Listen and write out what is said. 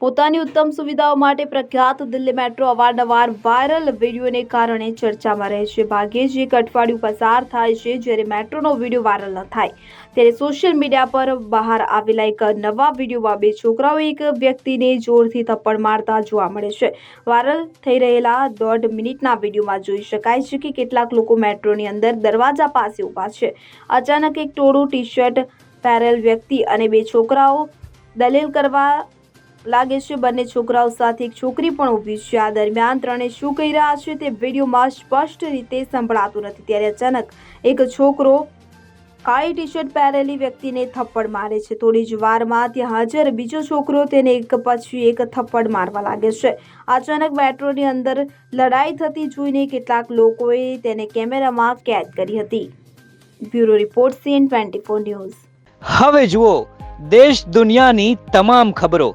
પોતાની ઉત્તમ સુવિધાઓ માટે પ્રખ્યાત દિલ્હી મેટ્રો અવારનવાર વાયરલ વિડીયોને કારણે ચર્ચામાં રહે છે. ભાગ્યે જ એક અઠવાડિયું પસાર થાય છે જ્યારે મેટ્રોનો વીડિયો વાયરલ ન થાય. ત્યારે સોશિયલ મીડિયા પર બહાર આવેલા એક નવા વિડીયોમાં બે છોકરાઓ એક વ્યક્તિને જોરથી થપ્પડ મારતા જોવા મળે છે. વાયરલ થઈ રહેલા દોઢ મિનિટના વિડીયોમાં જોઈ શકાય છે કે કેટલાક લોકો મેટ્રોની અંદર દરવાજા પાસે ઊભા છે. અચાનક એક ટોળું ટી શર્ટ પહેરેલ વ્યક્તિ અને બે છોકરાઓ દલીલ કરવા લાગે છે બંને છોકરાઓ સાથે એક છોકરી પણ ઊભી છે. આ દરમિયાન ત્રણે શું કહી રહ્યા છે તે વિડીયોમાં સ્પષ્ટ રીતે સંભળાતું નથી. ત્યારે અચાનક એક છોકરો કાળી ટી શર્ટ પહેરેલી વ્યક્તિને થપ્પડ મારે છે. થોડી જ વારમાં ત્યાં હાજર બીજો છોકરો તેને એક પછી એક થપ્પડ મારવા લાગે છે. અચાનક મેટ્રોની અંદર લડાઈ થતી જોઈને કેટલાક લોકોએ તેને કેમેરામાં કેદ કરી હતી. Bureau report CN twenty news. હવે જુઓ, દેશ દુનિયાની તમામ ખબરો.